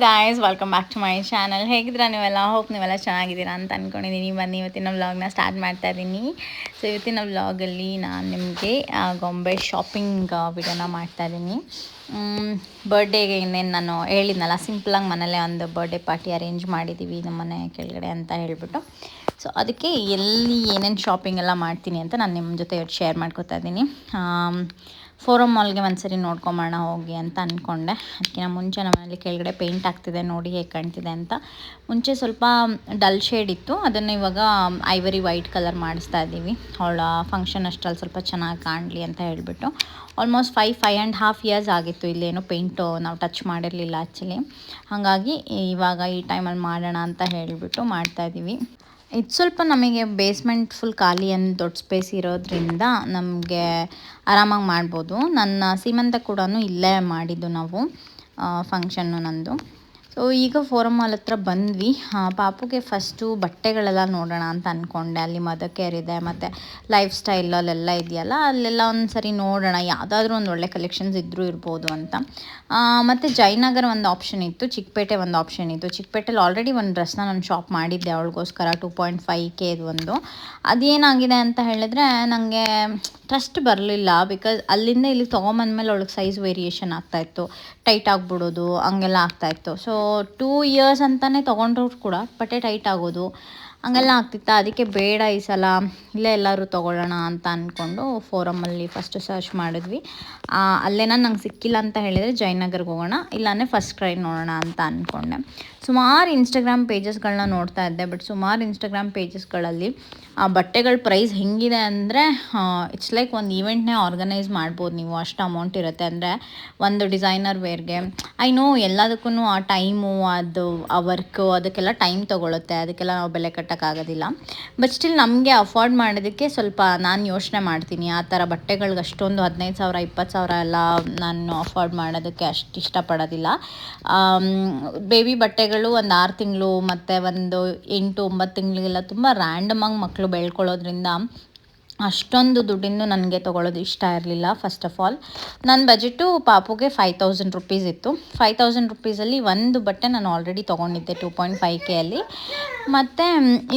Guys welcome back to my channel ಹೇಗಿದ್ದೀರಾ ನೀವೆಲ್ಲ? Hope ನೀವೆಲ್ಲ ಚೆನ್ನಾಗಿದ್ದೀರಾ ಅಂತ ಅಂದ್ಕೊಂಡಿದ್ದೀನಿ ಬನ್ನಿ, ಇವತ್ತಿನ ವ್ಲಾಗ್ನ ಸ್ಟಾರ್ಟ್ ಮಾಡ್ತಾ ಇದ್ದೀನಿ. ಸೊ ಇವತ್ತಿನ ವ್ಲಾಗಲ್ಲಿ ನಾನು ನಿಮಗೆ ಗೊಂಬೆ ಶಾಪಿಂಗ್ ವಿಡಿಯೋನ ಮಾಡ್ತಾ ಇದ್ದೀನಿ. ಬರ್ಡೇಗೆ ಇನ್ನೇನು ನಾನು ಹೇಳಿದ್ನಲ್ಲ ಸಿಂಪಲಾಗಿ ಮನೇಲೆ ಒಂದು ಬರ್ಡೇ ಪಾರ್ಟಿ ಅರೇಂಜ್ ಮಾಡಿದ್ದೀವಿ ನಮ್ಮ ಮನೆ ಕೆಳಗಡೆ ಅಂತ ಹೇಳಿಬಿಟ್ಟು. ಸೊ ಅದಕ್ಕೆ ಎಲ್ಲಿ ಏನೇನು ಶಾಪಿಂಗ್ ಎಲ್ಲ ಮಾಡ್ತೀನಿ ಅಂತ ನಾನು ನಿಮ್ಮ ಜೊತೆ ಇವತ್ತು ಶೇರ್ ಮಾಡ್ಕೊತಾ ಇದ್ದೀನಿ. ಫೋರಮ್ ಮಾಲ್ಗೆ ಒಂದ್ಸರಿ ನೋಡ್ಕೊಂಬೋಣ ಹೋಗಿ ಅಂತ ಅಂದ್ಕೊಂಡೆ ಅದಕ್ಕಿಂತ ಮುಂಚೆ ನಮ್ಮನೇಲಿ ಕೆಳಗಡೆ ಪೇಂಟ್ ಆಗ್ತಿದೆ, ನೋಡಿ ಹೇಗೆ ಕಾಣ್ತಿದೆ ಅಂತ. ಮುಂಚೆ ಸ್ವಲ್ಪ ಡಲ್ ಶೇಡ್ ಇತ್ತು. ಅದನ್ನು ಇವಾಗ ಐವರಿ ವೈಟ್ ಕಲರ್ ಮಾಡಿಸ್ತಾ ಇದ್ದೀವಿ. ಅವಳ ಫಂಕ್ಷನ್ ಅಷ್ಟರಲ್ಲಿ ಸ್ವಲ್ಪ ಚೆನ್ನಾಗಿ ಕಾಣಲಿ ಅಂತ ಹೇಳಿಬಿಟ್ಟು. Almost five five and half years ಆಗಿತ್ತು. ಇಲ್ಲೇನು ಪೇಂಟು ನಾವು ಟಚ್ ಮಾಡಿರಲಿಲ್ಲ ಆ್ಯಕ್ಚುಲಿ ಹಾಗಾಗಿ ಇವಾಗ ಈ ಟೈಮಲ್ಲಿ ಮಾಡೋಣ ಅಂತ ಹೇಳಿಬಿಟ್ಟು ಮಾಡ್ತಾಯಿದ್ದೀವಿ ಇದು ಸ್ವಲ್ಪ ನಮಗೆ ಬೇಸ್ಮೆಂಟ್ ಫುಲ್ ಖಾಲಿ ಅಂತ ದೊಡ್ಡ ಸ್ಪೇಸ್ ಇರೋದ್ರಿಂದ ನಮಗೆ ಆರಾಮಾಗಿ ಮಾಡ್ಬೋದು. ನನ್ನ ಸೀಮಂತ ಕೂಡ ಇಲ್ಲೇ ಮಾಡಿದ್ದು ನಾವು ಫಂಕ್ಷನ್ನು ನಂದು ಸೊ ಈಗ ಫೋರಮ್ ಮಾಲ್ ಹತ್ರ ಬಂದ್ವಿ. ಪಾಪುಗೆ ಫಸ್ಟು ಬಟ್ಟೆಗಳೆಲ್ಲ ನೋಡೋಣ ಅಂತ ಅಂದ್ಕೊಂಡೆ ಅಲ್ಲಿ ಮದರ್ ಕೇರ್ ಇದೆ, ಮತ್ತು ಲೈಫ್ ಸ್ಟೈಲ್ ಅಲ್ಲೆಲ್ಲ ಇದೆಯಲ್ಲ, ಅಲ್ಲೆಲ್ಲ ಒಂದು ಸರಿ ನೋಡೋಣ. ಯಾವುದಾದ್ರೂ ಒಂದು ಒಳ್ಳೆ ಕಲೆಕ್ಷನ್ಸ್ ಇದ್ದರೂ ಇರ್ಬೋದು ಅಂತ. ಮತ್ತು ಜಯನಗರ ಒಂದು ಆಪ್ಷನ್ ಇತ್ತು, ಚಿಕ್ಕಪೇಟೆ ಒಂದು ಆಪ್ಷನ್ ಇತ್ತು. ಚಿಕ್ಕಪೇಟೆಲಿ ಆಲ್ರೆಡಿ ಒಂದು ಡ್ರೆಸ್ನ ನಾನು ಶಾಪ್ ಮಾಡಿದ್ದೆ ಅವಳಿಗೋಸ್ಕರ ಟೂ ಪಾಯಿಂಟ್ ಫೈವ್ ಕೆದು ಒಂದು. ಅದೇನಾಗಿದೆ ಅಂತ ಹೇಳಿದ್ರೆ ನನಗೆ ಟ್ರಸ್ಟ್ ಬರಲಿಲ್ಲ ಬಿಕಾಸ್ ಅಲ್ಲಿಂದ ಇಲ್ಲಿ ತೊಗೊಂಬಂದ್ಮೇಲೆ ಅವಳಿಗೆ ಸೈಜ್ ವೇರಿಯೇಷನ್ ಆಗ್ತಾಯಿತ್ತು ಟೈಟ್ ಆಗಿಬಿಡೋದು, ಹಂಗೆಲ್ಲ ಆಗ್ತಾಯಿತ್ತು ಸೊ ಟೂ ಇಯರ್ಸ್ ಅಂತಲೇ ತೊಗೊಂಡ್ರು ಕೂಡ, ಬಟ್ಟೆ ಟೈಟ್ ಆಗೋದು. ಹಂಗೆಲ್ಲ ಆಗ್ತಿತ್ತು, ಅದಕ್ಕೆ ಬೇಡ ಈ ಸಲ, ಇಲ್ಲೇ ಎಲ್ಲರೂ ತೊಗೊಳ್ಳೋಣ ಅಂತ ಅಂದ್ಕೊಂಡು ಫೋರಮಲ್ಲಿ ಫಸ್ಟ್ ಸರ್ಚ್ ಮಾಡಿದ್ವಿ. ಅಲ್ಲೇನ ನಂಗೆ ಸಿಕ್ಕಿಲ್ಲ ಅಂತ ಹೇಳಿದರೆ ಜಯನಗರ್ಗೆ ಹೋಗೋಣ, ಇಲ್ಲಾಂದರೆ ಫಸ್ಟ್ ಕ್ರೈ ನೋಡೋಣ ಅಂತ ಅಂದ್ಕೊಂಡೆ ಸುಮಾರು ಇನ್ಸ್ಟಾಗ್ರಾಮ್ ಪೇಜಸ್ಗಳನ್ನ ನೋಡ್ತಾ ಇದ್ದೆ ಬಟ್ ಸುಮಾರು ಇನ್ಸ್ಟಾಗ್ರಾಮ್ ಪೇಜಸ್ಗಳಲ್ಲಿ ಆ ಬಟ್ಟೆಗಳ ಪ್ರೈಸ್ ಹೆಂಗಿದೆ ಅಂದರೆ ಇಟ್ಸ್ ಲೈಕ್ ಒಂದು ಈವೆಂಟ್ನೇ ಆರ್ಗನೈಸ್ ಮಾಡ್ಬೋದು ನೀವು, ಅಷ್ಟು ಅಮೌಂಟ್ ಇರುತ್ತೆ. ಅಂದರೆ ಒಂದು ಡಿಸೈನರ್ ವೇರ್ಗೆ ಐ ನೋ ಎಲ್ಲದಕ್ಕೂ ಆ ಟೈಮು ಅದು, ಆ ವರ್ಕು ಅದಕ್ಕೆಲ್ಲ ಟೈಮ್ ತೊಗೊಳುತ್ತೆ, ಅದಕ್ಕೆಲ್ಲ ನಾವು ಬೆಲೆ ಕಟ್ಟೋಕ್ಕಾಗೋದಿಲ್ಲ. ಬಟ್ ಸ್ಟಿಲ್ ನಮಗೆ ಅಫೋರ್ಡ್ ಮಾಡೋದಕ್ಕೆ ಸ್ವಲ್ಪ ನಾನು ಯೋಚನೆ ಮಾಡ್ತೀನಿ, ಆ ಥರ ಬಟ್ಟೆಗಳ್ಗೆ ಅಷ್ಟೊಂದು ಹದಿನೈದು ಸಾವಿರ ಇಪ್ಪತ್ತು ಸಾವಿರ ಎಲ್ಲ ನಾನು ಅಫೋರ್ಡ್ ಮಾಡೋದಕ್ಕೆ ಅಷ್ಟು ಇಷ್ಟಪಡೋದಿಲ್ಲ. ಬೇಬಿ ಬಟ್ಟೆಗಳು ಒಂದು ಆರು ತಿಂಗಳು ಮತ್ತು ಒಂದು ಎಂಟು ಒಂಬತ್ತು ತಿಂಗಳಿಗೆಲ್ಲ ತುಂಬ ರ್ಯಾಂಡಮಾಗಿ ಮಕ್ಕಳು ಬೆಳ್ಕೊಳ್ಳೋದ್ರಿಂದ ಅಷ್ಟೊಂದು ದುಡ್ಡಿಂದು ನನಗೆ ತೊಗೊಳೋದು ಇಷ್ಟ ಇರಲಿಲ್ಲ ಫಸ್ಟ್ ಆಫ್ ಆಲ್ ನನ್ನ ಬಜೆಟು ಪಾಪುಗೆ ಫೈವ್ ತೌಸಂಡ್ ರುಪೀಸ್ ಇತ್ತು. ಫೈವ್ ತೌಸಂಡ್ ರುಪೀಸಲ್ಲಿ ಒಂದು ಬಟ್ಟೆ ನಾನು ಆಲ್ರೆಡಿ ತೊಗೊಂಡಿದ್ದೆ ಟೂ ಪಾಯಿಂಟ್ ಫೈವ್ ಕೆ ಅಲ್ಲಿ. ಮತ್ತು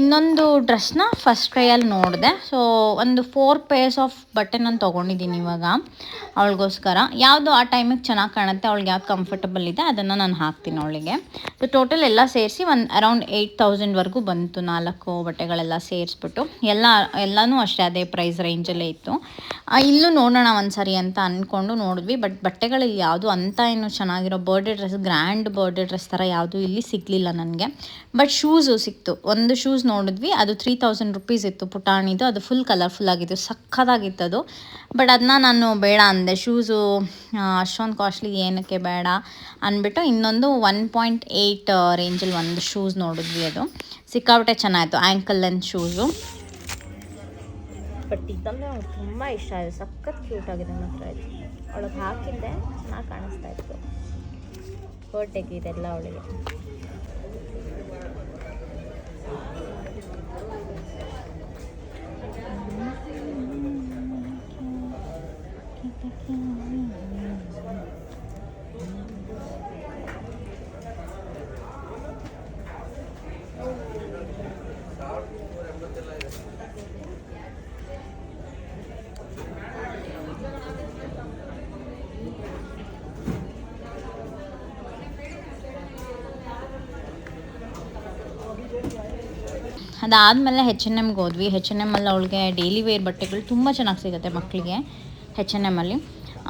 ಇನ್ನೊಂದು ಡ್ರೆಸ್ನ ಫಸ್ಟ್ ಕ್ರೈಯಲ್ಲಿ ನೋಡಿದೆ. ಸೊ ಒಂದು ಫೋರ್ ಪೇರ್ಸ್ ಆಫ್ ಬಟ್ಟೆ ನಾನು ತೊಗೊಂಡಿದ್ದೀನಿ ಇವಾಗ ಅವಳಿಗೋಸ್ಕರ. ಯಾವುದು ಆ ಟೈಮಿಗೆ ಚೆನ್ನಾಗಿ ಕಾಣುತ್ತೆ, ಅವಳಿಗೆ ಯಾವ್ದು ಕಂಫರ್ಟಬಲ್ ಇದೆ, ಅದನ್ನು ನಾನು ಹಾಕ್ತೀನಿ ಅವಳಿಗೆ. ಸೊ ಟೋಟಲ್ ಎಲ್ಲ ಸೇರಿಸಿ ಒಂದು ಅರೌಂಡ್ ಏಯ್ಟ್ ತೌಸಂಡ್ವರೆಗೂ ಬಂತು ನಾಲ್ಕು ಬಟ್ಟೆಗಳೆಲ್ಲ ಸೇರಿಸ್ಬಿಟ್ಟು. ಎಲ್ಲ, ಎಲ್ಲನೂ ಅಷ್ಟೇ, ಅದೇ ಪ್ರೈಸ್ ರೇಂಜಲ್ಲೇ ಇತ್ತು. ಇಲ್ಲೂ ನೋಡೋಣ ಒಂದು ಸರಿ ಅಂತ ಅಂದ್ಕೊಂಡು ನೋಡಿದ್ವಿ. ಬಟ್ ಬಟ್ಟೆಗಳಲ್ಲಿ ಯಾವುದು ಅಂತ ಏನು ಚೆನ್ನಾಗಿರೋ birthday dress grand birthday dress ಥರ ಯಾವುದು ಇಲ್ಲಿ ಸಿಗಲಿಲ್ಲ ನನಗೆ. ಬಟ್ ಶೂಸು ಸಿಕ್ತು. ಒಂದು ಶೂಸ್ ನೋಡಿದ್ವಿ. ಅದು ತ್ರೀ ತೌಸಂಡ್ ರುಪೀಸ್ ಇತ್ತು ಪುಟಾಣಿದು. ಅದು ಫುಲ್ ಕಲರ್ಫುಲ್ ಆಗಿತ್ತು. ಸಖತ್ತಾಗಿತ್ತು ಅದು. ಬಟ್ ಅದನ್ನ ನಾನು ಬೇಡ ಅಂದೆ. ಶೂಸು ಅಷ್ಟೊಂದು ಕಾಸ್ಟ್ಲಿ ಏನಕ್ಕೆ ಬೇಡ ಅಂದ್ಬಿಟ್ಟು ಇನ್ನೊಂದು ಒನ್ ಪಾಯಿಂಟ್ ಏಯ್ಟ್ ರೇಂಜಲ್ಲಿ ಒಂದು ಶೂಸ್ ನೋಡಿದ್ವಿ ಅದು. ಸಿಕ್ಕಾಬಿಟ್ಟೆ ಚೆನ್ನಾಗಿತ್ತು. ಆ್ಯಂಕಲ್ ಲೆಂತ್ ಶೂಸು ಬಟ್ ಇದಂದರೆ ಅವ್ಳಿಗೆ ತುಂಬ ಇಷ್ಟ ಆಯಿತು. ಸಖತ್ ಕ್ಯೂಟ್ ಆಗಿದೆ ಮಾತ್ರ ಆಯಿತು ಅವಳಿಗೆ ಹಾಕಿದ್ದೆ, ಚೆನ್ನಾಗಿ ಕಾಣಿಸ್ತಾ ಇತ್ತು. ಕೋಟೆಗೆ ಇದೆಲ್ಲ ಅವಳಿಗೆ. ಅದಾದಮೇಲೆ ಹೆಚ್ ಎನ್ ಎಮ್ಗೆ ಹೋದ್ವಿ. ಹೆಚ್ ಎನ್ ಎಮ್ಮಲ್ಲಿ ಅವಳಿಗೆ ಡೈಲಿ ವೇರ್ ಬಟ್ಟೆಗಳು ತುಂಬ ಚೆನ್ನಾಗಿ ಸಿಗುತ್ತೆ ಮಕ್ಕಳಿಗೆ ಹೆಚ್ ಎನ್ ಎಮ್ಮಲ್ಲಿ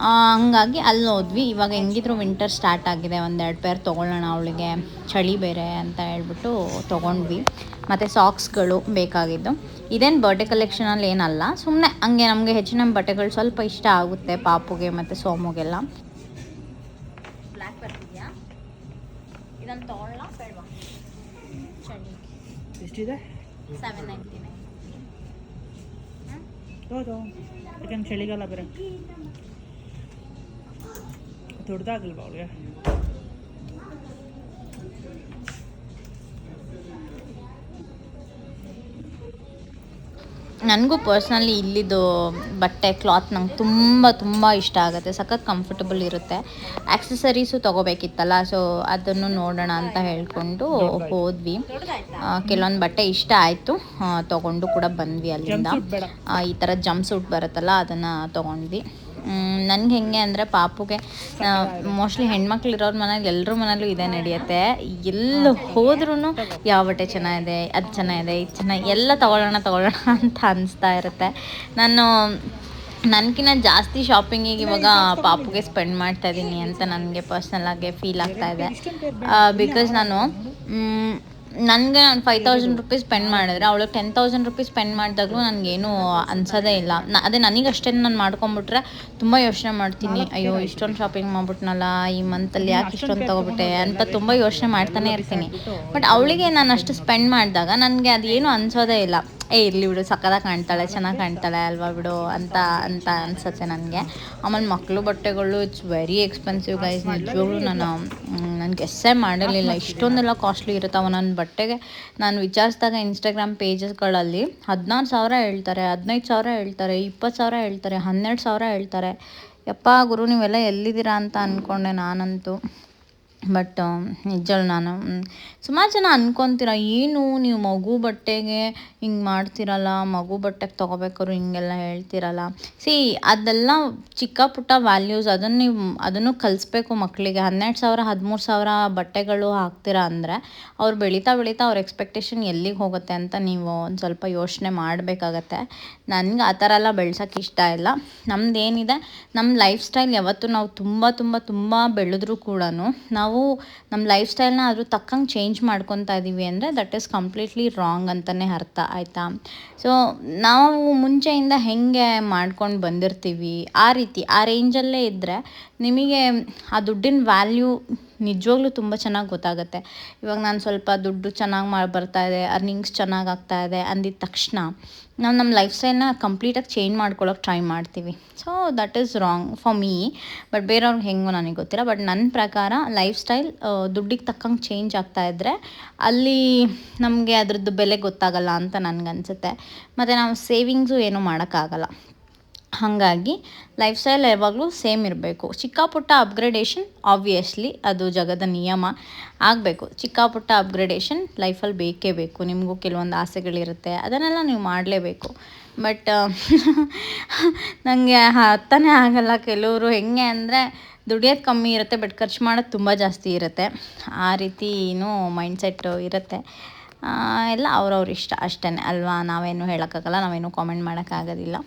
ಹಂಗಾಗಿ ಅಲ್ಲಿ ಹೋದ್ವಿ. ಇವಾಗ ಹೆಂಗಿದ್ರು ವಿಂಟರ್ ಸ್ಟಾರ್ಟ್ ಆಗಿದೆ. ಒಂದೆರಡು ಪೇರ್ ತೊಗೊಳ್ಳೋಣ ಅವಳಿಗೆ. ಚಳಿ ಬೇರೆ ಅಂತ ಹೇಳ್ಬಿಟ್ಟು ತೊಗೊಂಡ್ವಿ. ಮತ್ತು ಸಾಕ್ಸ್ಗಳು ಬೇಕಾಗಿದ್ದು. ಇದೇನು ಬರ್ಡೆ ಕಲೆಕ್ಷನಲ್ಲಿ ಏನಲ್ಲ. ಸುಮ್ಮನೆ ಹಂಗೆ ನಮಗೆ ಹೆಚ್ ಎನ್ ಎಂ ಬಟ್ಟೆಗಳು ಸ್ವಲ್ಪ ಇಷ್ಟ ಆಗುತ್ತೆ ಪಾಪುಗೆ ಮತ್ತು ಸೋಮುಗೆಲ್ಲ. ಬ್ಲ್ಯಾಕ್ ಬರ್ತಿದೆಯಾ ಇದನ್ನು ತೊಗೊಳ್ಳ ಬೇಡವಾ? ಚಳಿ ಎಷ್ಟಿದೆ? Seven ninety nine. ಹೌದು ಯಾಕಂದ್ರೆ ಚಳಿಗಾಲ ಬೇರೆ ದೊಡ್ಡದಾಗಲ್ವಾ ಅವಳಿಗೆ? ನನಗೂ ಪರ್ಸ್ನಲಿ ಇಲ್ಲಿದ್ದು ಬಟ್ಟೆ ಕ್ಲಾತ್ ನಂಗೆ ತುಂಬ ತುಂಬ ಇಷ್ಟ ಆಗುತ್ತೆ. ಸಖತ್ ಕಂಫರ್ಟಬಲ್ ಇರುತ್ತೆ. ಆಕ್ಸೆಸರೀಸು ತೊಗೋಬೇಕಿತ್ತಲ್ಲ ಸೊ ಅದನ್ನು ನೋಡೋಣ ಅಂತ ಹೇಳ್ಕೊಂಡು ಹೋದ್ವಿ. ಕೆಲವೊಂದು ಬಟ್ಟೆ ಇಷ್ಟ ಆಯಿತು. ತೊಗೊಂಡು ಕೂಡ ಬಂದ್ವಿ ಅಲ್ಲಿಂದ. ಈ ಥರ ಜಂಪ್ ಸೂಟ್ ಬರುತ್ತಲ್ಲ ಅದನ್ನು ತೊಗೊಂಡ್ವಿ. ನನಗೆ ಹೆಂಗೆ ಅಂದರೆ ಪಾಪುಗೆ ಮೋಸ್ಟ್ಲಿ ಹೆಣ್ಮಕ್ಳು ಇರೋರ ಮನೇಲಿ ಎಲ್ಲರ ಮನೇಲೂ ಇದೇ ನಡೆಯುತ್ತೆ. ಎಲ್ಲಿ ಹೋದ್ರೂ ಯಾವ ಬಟ್ಟೆ ಚೆನ್ನಾಗಿದೆ, ಅದು ಚೆನ್ನಾಗಿದೆ, ಇದು ಚೆನ್ನಾಗಿ, ಎಲ್ಲ ತೊಗೊಳ್ಳೋಣ ತೊಗೊಳ್ಳೋಣ ಅಂತ ಅನಿಸ್ತಾ ಇರುತ್ತೆ. ನಾನು ನನಗಿನ್ನ ಜಾಸ್ತಿ ಶಾಪಿಂಗಿಗೆ ಇವಾಗ ಪಾಪುಗೆ ಸ್ಪೆಂಡ್ ಮಾಡ್ತಾ ಇದ್ದೀನಿ ಅಂತ ನನಗೆ ಪರ್ಸ್ನಲಾಗಿ ಫೀಲ್ ಆಗ್ತಾ ಇದೆ. ಬಿಕಾಸ್ ನಾನು ನನಗೆ ನಾನು ಫೈವ್ ತೌಸಂಡ್ ರುಪೀಸ್ ಸ್ಪೆಂಡ್ ಮಾಡಿದ್ರೆ ಅವಳು ಟೆನ್ ತೌಸಂಡ್ ರುಪೀಸ್ ಸ್ಪೆಂಡ್ ಮಾಡಿದಾಗಲೂ ನನಗೇನು ಅನ್ಸೋದೇ ಇಲ್ಲ. ನ ಅದೇ ಅಷ್ಟೇ ನಾನು ಮಾಡ್ಕೊಂಬಿಟ್ರೆ ತುಂಬ ಯೋಚನೆ ಮಾಡ್ತೀನಿ. ಅಯ್ಯೋ ಇಷ್ಟೊಂದು ಶಾಪಿಂಗ್ ಮಾಡ್ಬಿಟ್ನಲ್ಲ ಈ ಮಂತಲ್ಲಿ ಯಾಕೆ ಇಷ್ಟೊಂದು ತೊಗೊಬಿಟ್ಟೆ ಅಂತ ತುಂಬ ಯೋಚನೆ ಮಾಡ್ತಾನೆ ಇರ್ತೀನಿ. ಬಟ್ ಅವಳಿಗೆ ನಾನು ಅಷ್ಟು ಸ್ಪೆಂಡ್ ಮಾಡಿದಾಗ ನನಗೆ ಅದೇನು ಅನ್ಸೋದೇ ಇಲ್ಲ. ಏ ಇರಲಿ ಬಿಡು ಸಕ್ಕದಾಗಿ ಕಾಣ್ತಾಳೆ, ಚೆನ್ನಾಗಿ ಕಾಣ್ತಾಳೆ ಅಲ್ವಾ ಬಿಡು, ಅಂತ ಅಂತ ಅನ್ಸುತ್ತೆ ನನಗೆ. ಆಮೇಲೆ ಮಕ್ಕಳು ಬಟ್ಟೆಗಳು ಇಟ್ಸ್ ವೆರಿ ಎಕ್ಸ್ಪೆನ್ಸಿವ್ ಗೈಸ್ ನಿಜವಾಗ್ಲೂ ನಾನು ನನಗೆ ಎಸ್ಸೇ ಮಾಡಿರಲಿಲ್ಲ. ಇಷ್ಟೊಂದೆಲ್ಲ ಕಾಸ್ಟ್ಲಿ ಇರುತ್ತವ ನನ್ನ ಬಟ್ಟೆಗೆ. ನಾನು ವಿಚಾರಿಸಿದಾಗ ಇನ್ಸ್ಟಾಗ್ರಾಮ್ ಪೇಜಸ್ಗಳಲ್ಲಿ ಹದಿನಾರು ಸಾವಿರ ಹೇಳ್ತಾರೆ, ಹದಿನೈದು ಸಾವಿರ ಹೇಳ್ತಾರೆ, ಇಪ್ಪತ್ತು ಸಾವಿರ ಹೇಳ್ತಾರೆ, ಹನ್ನೆರಡು ಸಾವಿರ ಹೇಳ್ತಾರೆ. ಯಪ್ಪ ಗುರು, ನೀವೆಲ್ಲ ಎಲ್ಲಿದ್ದೀರಾ ಅಂತ ಅಂದ್ಕೊಂಡೆ ನಾನಂತೂ. ಬಟ್ ನಿಜ ನಾನು. ಸುಮಾರು ಜನ ಅನ್ಕೊತೀರ, ಏನು ನೀವು ಮಗು ಬಟ್ಟೆಗೆ ಹಿಂಗೆ ಮಾಡ್ತಿರಲ್ಲ, ಮಗು ಬಟ್ಟೆಗೆ ತೊಗೋಬೇಕಾದ್ರು ಹಿಂಗೆಲ್ಲ ಹೇಳ್ತಿರಲ್ಲ? ಸಿ ಅದೆಲ್ಲ ಚಿಕ್ಕ ಪುಟ್ಟ ವ್ಯಾಲ್ಯೂಸ್ ಅದನ್ನು ನೀವು, ಅದನ್ನು ಕಲಿಸ್ಬೇಕು ಮಕ್ಕಳಿಗೆ ಹನ್ನೆರಡು ಸಾವಿರ, ಹದಿಮೂರು ಸಾವಿರ ಬಟ್ಟೆಗಳು ಹಾಕ್ತೀರ ಅಂದರೆ, ಅವ್ರು ಬೆಳೀತಾ ಬೆಳೀತಾ ಅವ್ರ ಎಕ್ಸ್ಪೆಕ್ಟೇಷನ್ ಎಲ್ಲಿಗೆ ಹೋಗುತ್ತೆ ಅಂತ ನೀವು ಒಂದು ಸ್ವಲ್ಪ ಯೋಚನೆ ಮಾಡಬೇಕಾಗತ್ತೆ. ನನಗೆ ಆ ಥರ ಎಲ್ಲ ಬೆಳ್ಸೋಕ್ಕೆ ಇಷ್ಟ ಇಲ್ಲ. ನಮ್ದು ಏನಿದೆ ನಮ್ಮ ಲೈಫ್ ಸ್ಟೈಲ್ ಯಾವತ್ತೂ ನಾವು ತುಂಬ ತುಂಬ ತುಂಬ ಬೆಳೆದ್ರೂ ಕೂಡ ನಾವು ನಮ್ಮ ಲೈಫ್ ಸ್ಟೈಲ್ನ ಅದ್ರ ತಕ್ಕಂಗೆ ಚೇಂಜ್ ಮಾಡ್ಕೊತಾ ಇದ್ದೀವಿ ಅಂದರೆ ದಟ್ ಈಸ್ ಕಂಪ್ಲೀಟ್ಲಿ ರಾಂಗ್ ಅಂತಲೇ ಅರ್ಥ, ಆಯಿತಾ? ಸೊ ನಾವು ಮುಂಚೆಯಿಂದ ಹೆಂಗೆ ಮಾಡ್ಕೊಂಡು ಬಂದಿರ್ತೀವಿ, ಆ ರೀತಿ, ಆ ರೇಂಜಲ್ಲೇ ಇದ್ದರೆ ನಿಮಗೆ ಆ ದುಡ್ಡಿನ ವ್ಯಾಲ್ಯೂ ನಿಜವಾಗ್ಲೂ ತುಂಬ ಚೆನ್ನಾಗಿ ಗೊತ್ತಾಗುತ್ತೆ. ಇವಾಗ ನಾನು ಸ್ವಲ್ಪ ದುಡ್ಡು ಚೆನ್ನಾಗಿ ಮಾಡಿ ಬರ್ತಾ ಇದೆ ಅರ್ನಿಂಗ್ಸ್ ಚೆನ್ನಾಗಿ ಆಗ್ತಾ ಇದೆ ಅಂದಿದ ತಕ್ಷಣ ನಾವು ನಮ್ಮ ಲೈಫ್ ಸ್ಟೈಲ್ನ ಕಂಪ್ಲೀಟಾಗಿ ಚೇಂಜ್ ಮಾಡ್ಕೊಳ್ಳೋಕೆ ಟ್ರೈ ಮಾಡ್ತೀವಿ. So that is wrong for me but ಬೇರೆಯವ್ರಿಗೆ ಹೆಂಗೋ ನನಗೆ ಗೊತ್ತಿಲ್ಲ. ಬಟ್ ನನ್ನ ಪ್ರಕಾರ ಲೈಫ್ ಸ್ಟೈಲ್ ದುಡ್ಡಿಗೆ ತಕ್ಕಂಗೆ ಚೇಂಜ್ ಆಗ್ತಾ ಇದ್ದರೆ ಅಲ್ಲಿ ನಮಗೆ ಅದ್ರದ್ದು ಬೆಲೆ ಗೊತ್ತಾಗಲ್ಲ ಅಂತ ನನಗನ್ಸುತ್ತೆ ಮತ್ತು ನಾವು ಸೇವಿಂಗ್ಸು ಏನೂ ಮಾಡೋಕ್ಕಾಗಲ್ಲ ಹಾಗಾಗಿ ಲೈಫ್ ಸ್ಟೈಲ್ ಯಾವಾಗಲೂ ಸೇಮ್ ಇರಬೇಕು. ಚಿಕ್ಕ ಪುಟ್ಟ ಅಪ್ಗ್ರೇಡೇಷನ್ ಆಬ್ವಿಯಸ್ಲಿ ಅದು ಜಗದ ನಿಯಮ ಆಗಬೇಕು. ಚಿಕ್ಕ ಪುಟ್ಟ ಅಪ್ಗ್ರೇಡೇಷನ್ ಲೈಫಲ್ಲಿ ಬೇಕೇ ಬೇಕು. ನಿಮಗೂ ಕೆಲವೊಂದು ಆಸೆಗಳಿರುತ್ತೆ. ಅದನ್ನೆಲ್ಲ ನೀವು ಮಾಡಲೇಬೇಕು. ಬಟ್ ನನಗೆ ಅರ್ಥನೇ ಆಗಲ್ಲ. ಕೆಲವರು ಹೆಂಗೆ ಅಂದರೆ ದುಡಿಯೋದು ಕಮ್ಮಿ ಇರುತ್ತೆ ಬಟ್ ಖರ್ಚು ಮಾಡೋದು ತುಂಬ ಜಾಸ್ತಿ ಇರುತ್ತೆ. ಆ ರೀತಿ ಏನು ಮೈಂಡ್ಸೆಟ್ಟು ಇರುತ್ತೆ. ಎಲ್ಲ ಅವ್ರವ್ರ ಇಷ್ಟ ಅಷ್ಟೇ ಅಲ್ವಾ? ನಾವೇನು ಹೇಳೋಕ್ಕಾಗಲ್ಲ, ನಾವೇನು ಕಾಮೆಂಟ್ ಮಾಡೋಕ್ಕಾಗೋದಿಲ್ಲ.